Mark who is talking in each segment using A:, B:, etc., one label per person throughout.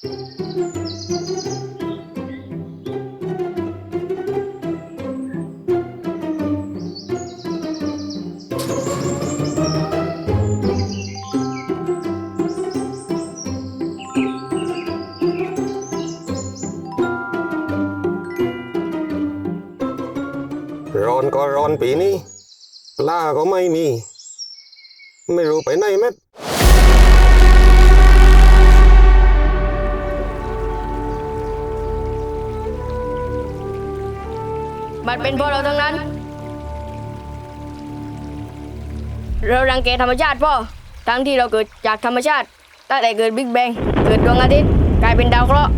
A: ร้อนก็ร้อนปีนี้ปลาก็ไม่มี ไม่รู้ไปไหนแม่
B: มันเป็นเพราะเราทั้งนั้น เรารังแกธรรมชาติพ่อ ทั้งที่เราเกิดจากธรรมชาติ ตั้งแต่เกิดบิ๊กแบง เกิดดวงอาทิตย์ กลายเป็นดาวเคราะห์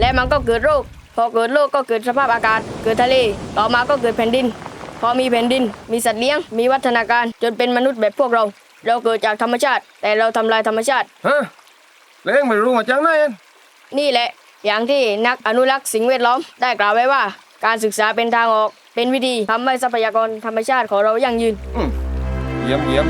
B: และมันก็เกิดโรค พอเกิดโรคก็เกิดสภาพอากาศ เกิดทะเล ต่อมาก็เกิดแผ่นดิน พอมีแผ่นดิน มีสัตว์เลี้ยง มีวัฒนาการ จนเป็นมนุษย์แบบพวกเรา เราเกิดจากธรรมชาติ แต่เราทำลายธรรมชาติ
C: ฮะแล้วเองไม่รู้มาจากไหนอะ
B: นี่แหละ อย่างที่นักอนุรักษ์สิ่งแวดล้อมได้กล่าวไว้ว่า การศึกษาเป็นทางออก เป็นวิธีทำให้ทรัพยากรธรรมชาติของเรายั่งยืน
C: อืมเยี่ยมเยี่ยม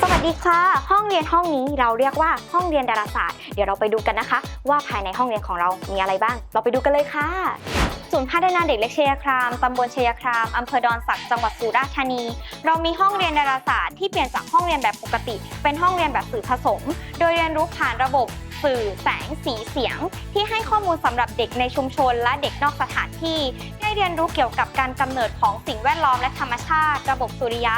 D: สวัสดีค่ะ ห้องเรียนห้องนี้เราเรียกว่าห้องเรียนดาราศาสตร์ เดี๋ยวเราไปดูกันนะคะ ว่าภายในห้องเรียนของเรามีอะไรบ้าง เราไปดูกันเลยค่ะ ศูนย์พัฒนาเด็กเล็กเชียคราม ตำบลเชียคราม อำเภอดอนสักจังหวัดสุราษฎร์ธานี เรามีห้องเรียนดาราศาสตร์ที่เปลี่ยนจากห้องเรียนแบบปกติ เป็นห้องเรียนแบบสื่อผสม โดยเรียนรู้ผ่านระบบสื่อแสงสีเสียง ที่ให้ข้อมูลสำหรับเด็กในชุมชนและเด็กนอกสถานที่ ได้เรียนรู้เกี่ยวกับการกำเนิดของสิ่งแวดล้อมและธรรมชาติ ระบบสุริยะ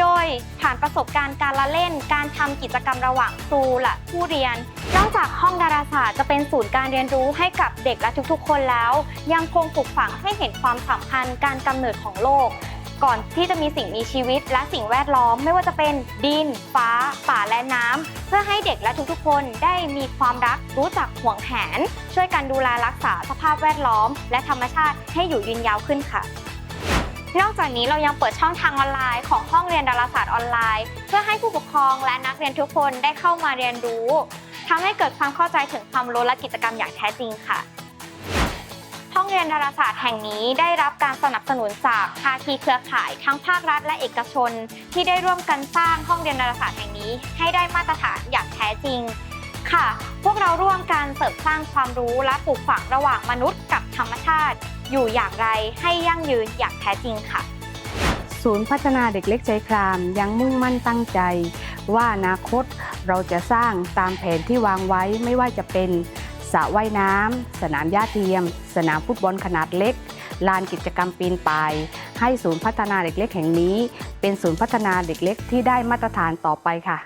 D: โดยผ่านประสบการณ์การละเล่น การทำกิจกรรมระหว่างครูและผู้เรียน นอกจากห้องดาราศาสตร์จะเป็นศูนย์การเรียนรู้ให้กับเด็กและทุกๆ คนแล้ว ยังคงปลูกฝังให้เห็นความสำคัญการกำเนิดของโลก ก่อนที่จะมีสิ่งมีชีวิตและสิ่งแวดล้อม ไม่ว่าจะเป็นดิน ฟ้า ป่าและน้ำ เพื่อให้เด็กและทุกๆ คนได้มีความรักรู้จักห่วงแหน ช่วยกันดูแลรักษาสภาพแวดล้อม และธรรมชาติให้อยู่ยืนยาวขึ้นค่ะ นอกจากนี้เรายังเปิดช่องทางออนไลน์ของห้องเรียนดาราศาสตร์ออนไลน์ เพื่อให้ผู้ปกครองและนักเรียนทุกคนได้เข้ามาเรียนรู้ทำให้เกิดความเข้าใจถึงความรู้และกิจกรรมอย่างแท้จริงค่ะ ห้องเรียนดาราศาสตร์แห่งนี้ได้รับการสนับสนุนจากภาคีเครือข่าย ทั้งภาครัฐและเอกชน ที่ได้ร่วมกันสร้างห้องเรียนดาราศาสตร์แห่งนี้ ให้ได้มาตรฐานอย่างแท้จริง ค่ะ พวกเราร่วมกันเสริมสร้างความรู้และปลูกฝังระหว่างมนุษย์กับธรรมชาติ อยู่อย่างไรให้ยั่งยืนอย่างแท้จริงค่ะ
E: ศูนย์พัฒนาเด็กเล็กใจครามยังมุ่งมั่นตั้งใจ ว่าอนาคตเราจะสร้างตามแผนที่วางไว้ไม่ว่าจะเป็นสระว่ายน้ำสนามหญ้าเทียม สนามฟุตบอลขนาดเล็ก ลานกิจกรรมปีนป่าย ให้ศูนย์พัฒนาเด็กเล็กแห่งนี้ เป็นศูนย์พัฒนาเด็กเล็กที่ได้มาตรฐานต่อไปค่ะ